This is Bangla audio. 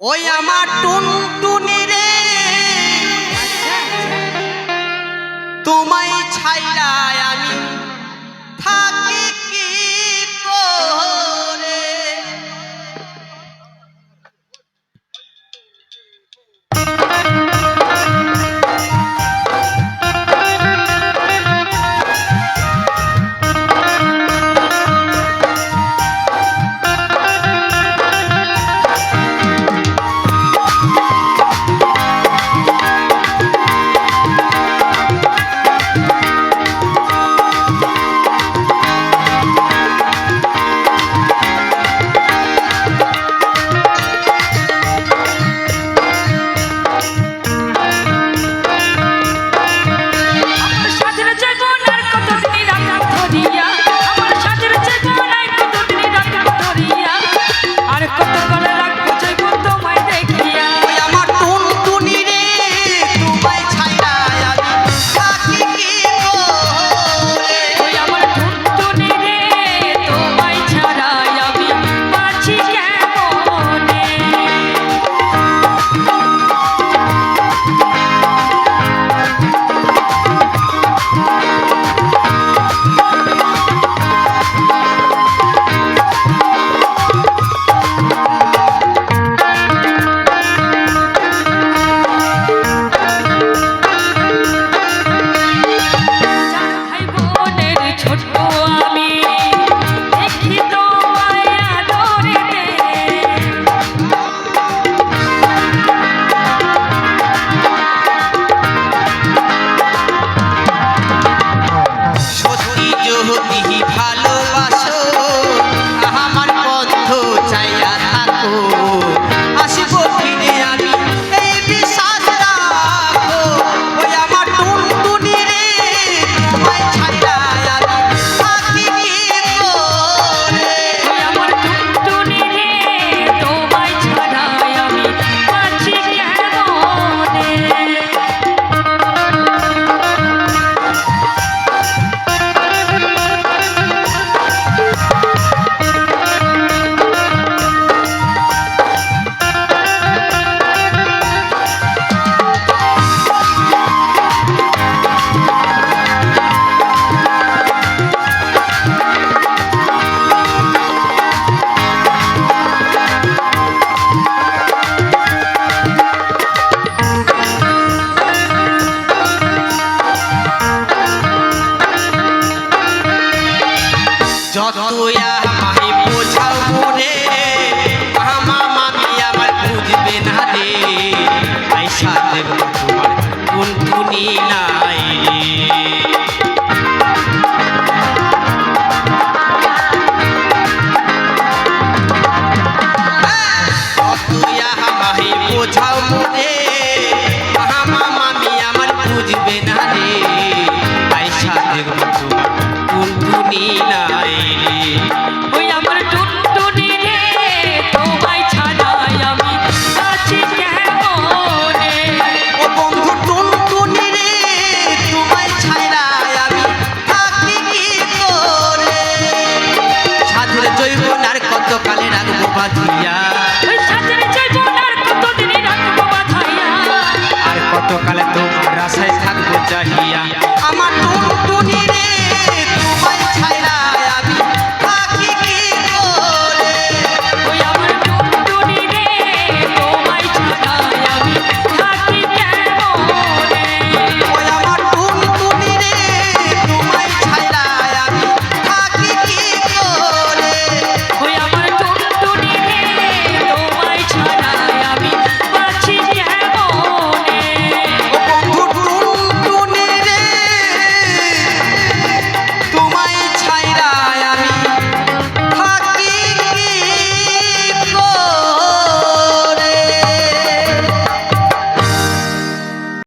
ওই আমার টুনটুনি রে সাধের তোমার টুনটুনি নাই। বোঝাও মোদের বাঁচিয়া আর কতকালে তোমরা থাকব চাহিয়া আমার